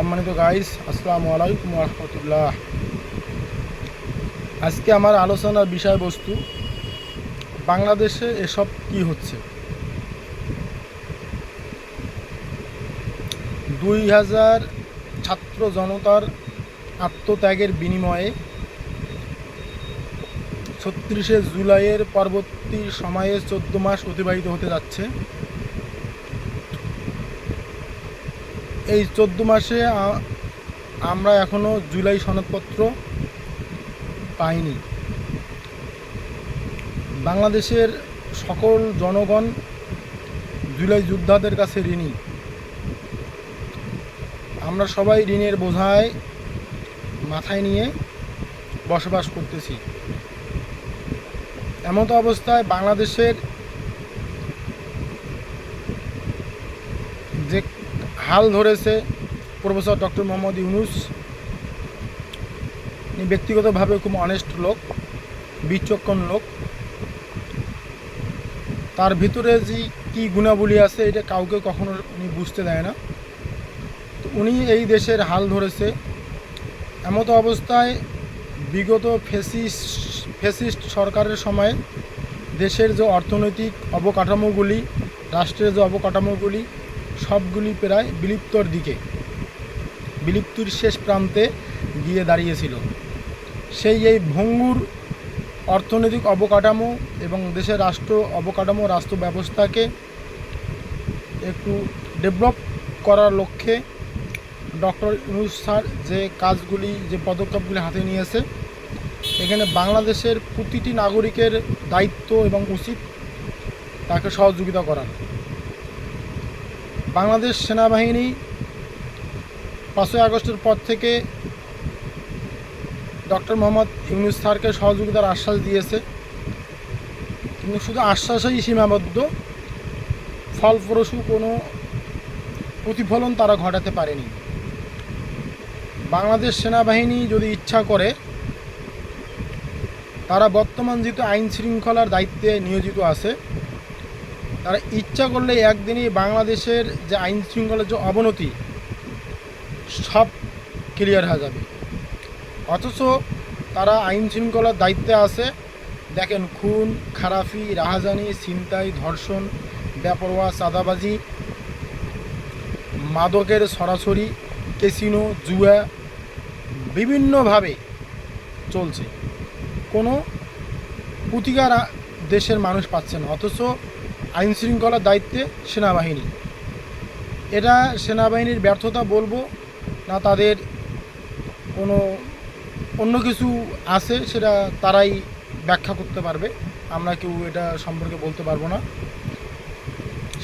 সম্মানিত গাইস আসসালামু আলাইকুম রহমতুল্লাহ। আজকে আমার আলোচনার বিষয়বস্তু, বাংলাদেশে এসব কি হচ্ছে? দুই হাজার ছাত্র জনতার আত্মত্যাগের বিনিময়ে ছত্রিশে জুলাইয়ের পরবর্তী সময়ে চোদ্দ মাস অতিবাহিত হতে যাচ্ছে। এই চোদ্দ মাসে আমরা এখনও জুলাই সনদপত্র পাইনি। বাংলাদেশের সকল জনগণ জুলাই যোদ্ধাদের কাছে ঋণী। আমরা সবাই ঋণের বোঝায় মাথায় নিয়ে বসবাস করতেছি। এমতো অবস্থায় বাংলাদেশের যে হাল ধরেছে প্রফেসর ডক্টর মোহাম্মদ ইউনুস। উনি ব্যক্তিগতভাবে খুব অনেস্ট লোক, বিচক্ষণ লোক। তার ভিতরে যে কী গুণাবলী আছে, এটা কাউকে কখনো উনি বুঝতে দেয় না। তো উনি এই দেশের হাল ধরেছে। এমতো অবস্থায় বিগত ফেসিস ফেসিস্ট সরকারের সময় দেশের যে অর্থনৈতিক অবকাঠামোগুলি, রাষ্ট্রের যে অবকাঠামোগুলি সবগুলি প্রায় বিলুপ্তর দিকে, বিলুপ্তির শেষ প্রান্তে গিয়ে দাঁড়িয়েছিল। সেই এই ভঙ্গুর অর্থনৈতিক অবকাঠামো এবং দেশের রাষ্ট্র অবকাঠামো, রাষ্ট্র ব্যবস্থাকে একটু ডেভেলপ করার লক্ষ্যে ডক্টর ইউনুস স্যার যে কাজগুলি, যে পদক্ষেপগুলি হাতে নিয়েছে, এখানে বাংলাদেশের প্রতিটি নাগরিকের দায়িত্ব এবং উচিত তাকে সহযোগিতা করার। বাংলাদেশ সেনাবাহিনী পাঁচই আগস্টের পর থেকে ডক্টর মোহাম্মদ ইউনুস স্যারকে সহযোগিতার আশ্বাস দিয়েছে। কিন্তু শুধু আশ্বাসেই সীমাবদ্ধ ফলপ্রসূ কোনো প্রতিফলন তারা ঘটাতে পারেনি। বাংলাদেশ সেনাবাহিনী যদি ইচ্ছা করে, তারা বর্তমান যেহেতু আইন শৃঙ্খলার দায়িত্বে নিয়োজিত আছে তারা ইচ্ছা করলে একদিনই বাংলাদেশের যে আইন শৃঙ্খলার যে অবনতি, সব ক্লিয়ার হয়ে যাবে। অথচ তারা আইন শৃঙ্খলার দায়িত্বে আছে। দেখেন, খুন, খারাপি, রাহাজানি, ছিনতাই, ধর্ষণ, বেপরোয়া, চাঁদাবাজি, মাদকের সরাসরি কেসিনো জুয়া, বিভিন্নভাবে চলছে। কোনো প্রতিকার দেশের মানুষ পাচ্ছে না। অথচ আইন শৃঙ্খলার দায়িত্বে সেনাবাহিনী। এটা সেনাবাহিনীর ব্যর্থতা বলব না তাদের কোনো অন্য কিছু আছে সেটা তারাই ব্যাখ্যা করতে পারবে। আমরা কেউ এটা সম্পর্কে বলতে পারব না।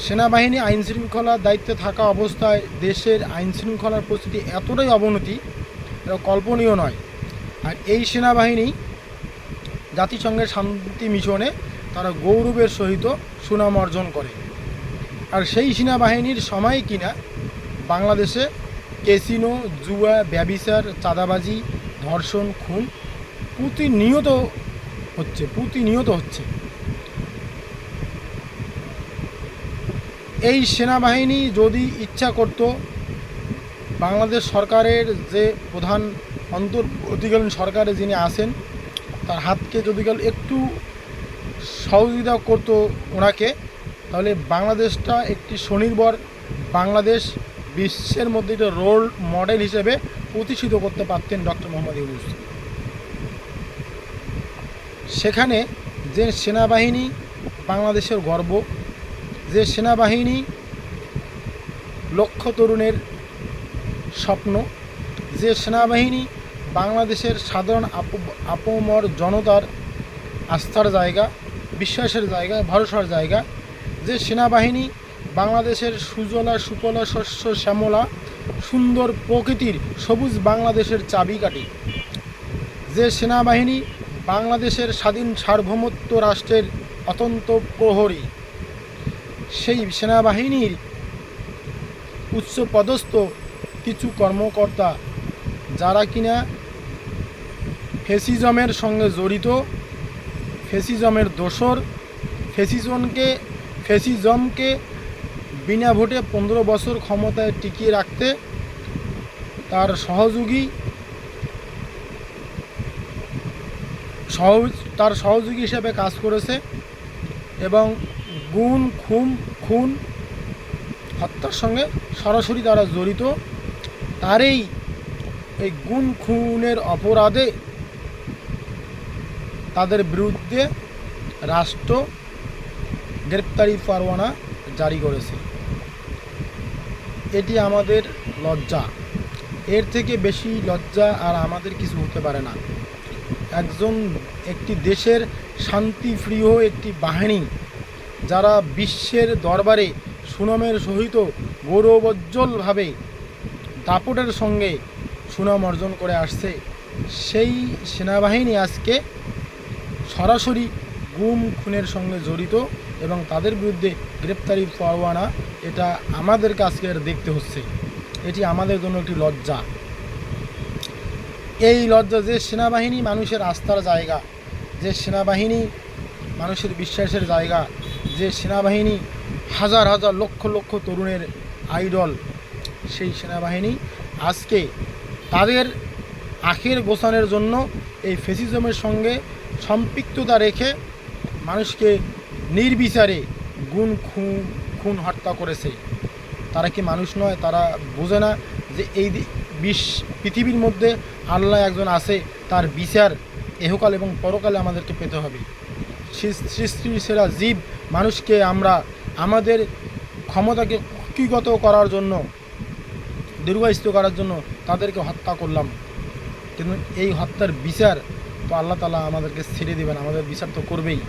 সেনাবাহিনী আইন শৃঙ্খলার দায়িত্বে থাকা অবস্থায় দেশের আইন শৃঙ্খলার পরিস্থিতি এতটাই অবনতি, এটা কল্পনীয় নয়। আর এই সেনাবাহিনী জাতিসংঘের শান্তি মিশনে তারা গৌরবের সহিত সুনাম অর্জন করে। আর সেই সেনাবাহিনীর সময় কিনা বাংলাদেশে কেসিনো জুয়া, ব্যবিচার, চাঁদাবাজি, ধর্ষণ, খুন প্রতিনিয়ত হচ্ছে প্রতিনিয়ত হচ্ছে। এই সেনাবাহিনী যদি ইচ্ছা করত বাংলাদেশ সরকারের যে প্রধান অন্তর্বর্তীকালীন সরকারে যিনি আছেন, তার হাতকে যদি একটু সহযোগিতা করতো ওনাকে, তাহলে বাংলাদেশটা একটি স্বনির্ভর বাংলাদেশ, বিশ্বের মধ্যে একটা রোল মডেল হিসেবে প্রতিষ্ঠিত করতে পারতেন ডক্টর মোহাম্মদ ইউনুস। সেখানে যে সেনাবাহিনী বাংলাদেশের গর্ব, যে সেনাবাহিনী লক্ষ তরুণের স্বপ্ন, যে সেনাবাহিনী বাংলাদেশের সাধারণ আপ, আপমর জনতার আস্থার জায়গা, বিশ্বাসের জায়গা, ভরসার জায়গা। যে সেনাবাহিনী বাংলাদেশের সুজলা সুফলা শস্য, শ্যামলা, সুন্দর প্রকৃতির সবুজ বাংলাদেশের চাবিকাঠি যে সেনাবাহিনী বাংলাদেশের স্বাধীন সার্বভৌমত্ব রাষ্ট্রের অতন্ত প্রহরী, সেই সেনাবাহিনীর উচ্চপদস্থ কিছু কর্মকর্তা, যারা কিনা ফেসিজমের সঙ্গে জড়িত ফেসিজমের দোসর ফেসিজমকে ফেসিজমকে বিনা ভোটে পনেরো বছর ক্ষমতায় টিকিয়ে রাখতে তার সহযোগী সহজ তার সহযোগী হিসেবে কাজ করেছে এবং গুণ, খুন খুন, হত্যার সঙ্গে সরাসরি তারা জড়িত। তারই এই গুণ, খুনের অপরাধে তাদের বিরুদ্ধে রাষ্ট্র গ্রেপ্তারি পরোয়ানা জারি করেছে। এটি আমাদের লজ্জা। এর থেকে বেশি লজ্জা আর আমাদের কিছু হতে পারে না। একজন একটি দেশের শান্তিপ্রিয় একটি বাহিনী, যারা বিশ্বের দরবারে সুনামের সহিত গৌরবোজ্জ্বলভাবে দাপটের সঙ্গে সুনাম অর্জন করে আসছে, সেই সেনাবাহিনী আজকে সরাসরি গুম খুনের সঙ্গে জড়িত এবং তাদের বিরুদ্ধে গ্রেপ্তারি পরোয়ানা, এটা আমাদের কাছে আর দেখতে হচ্ছে। এটি আমাদের জন্য একটি লজ্জা। এই লজ্জা যে সেনাবাহিনী মানুষের আস্থার জায়গা, যে সেনাবাহিনী মানুষের বিশ্বাসের জায়গা, যে সেনাবাহিনী হাজার হাজার লক্ষ লক্ষ তরুণের আইডল, সেই সেনাবাহিনী আজকে তাদের আখের গোছানোর জন্য এই ফেসিজমের সঙ্গে সম্পৃক্ততা রেখে মানুষকে নির্বিচারে গুণ খুন খুন হত্যা করেছে। তারা কি মানুষ নয়? তারা বোঝে না যে এই বিশ পৃথিবীর মধ্যে আল্লাহ একজন আছে, তার বিচার এহকাল এবং পরকালে আমাদেরকে পেতে হবে। সৃষ্টির সেরা জীব মানুষকে আমরা আমাদের ক্ষমতাকে কুক্ষিগত করার জন্য দীর্ঘায়িত করার জন্য তাদেরকে হত্যা করলাম। কিন্তু এই হত্যার বিচার তো আল্লাহ তালা আমাদেরকে ছেড়ে দেবেন, আমাদের বিচার তো করবেই।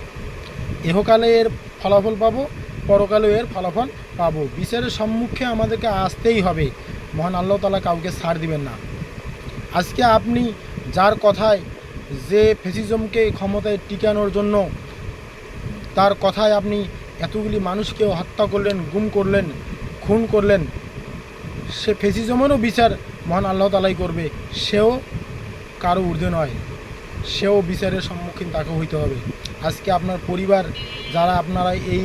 এহকালে এর ফলাফল পাবো, পরকালেও এর ফলাফল পাবো। বিচারের সম্মুখে আমাদেরকে আসতেই হবে। মহান আল্লাহ তালা কাউকে ছাড় দিবেন না। আজকে আপনি যার কথায় যে ফেসিজমকে ক্ষমতায় টিকানোর জন্য তার কথায় আপনি এতগুলি মানুষকে হত্যা করলেন, গুম করলেন, খুন করলেন, সে ফেসিজমেরও বিচার মহান আল্লাহ তালাই করবে। সেও কারও ঊর্ধ্বে নয়। সেও বিচারের সম্মুখীন তাকে হইতে হবে। আজকে আপনার পরিবার, যারা আপনারা এই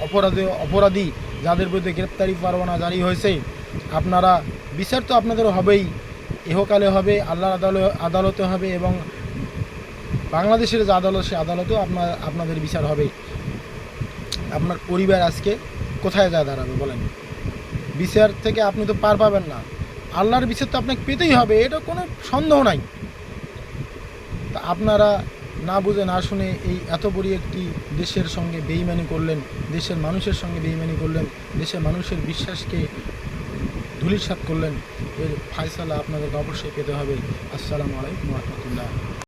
অপরাধে, অপরাধী, যাদের বিরুদ্ধে গ্রেপ্তারি পরোয়ানা জারি হয়েছে, আপনারা, বিচার তো আপনাদের হবেই। এহকালে হবে, আল্লাহর আদালত, আদালতে হবে এবং বাংলাদেশের যে আদালত, সে আদালতেও আপনার, আপনাদের বিচার হবে। আপনার পরিবার আজকে কোথায় যায় দাঁড়াবে বলেন? বিচার থেকে আপনি তো পার পাবেন না। আল্লাহর বিচার তো আপনাকে পেতেই হবে, এটা কোনো সন্দেহ নাই। আপনারা না বুঝে, না শুনে এই এত বড় একটি দেশের সঙ্গে বেইমানি করলেন, দেশের মানুষের সঙ্গে বেইমানি করলেন, দেশের মানুষের বিশ্বাসকে ধুলিসাত করলেন, এর ফায়সালা আপনাদেরকে অবশ্যই পেতে হবে। আসসালামু আলাইকুম রহমতুল্লাহ।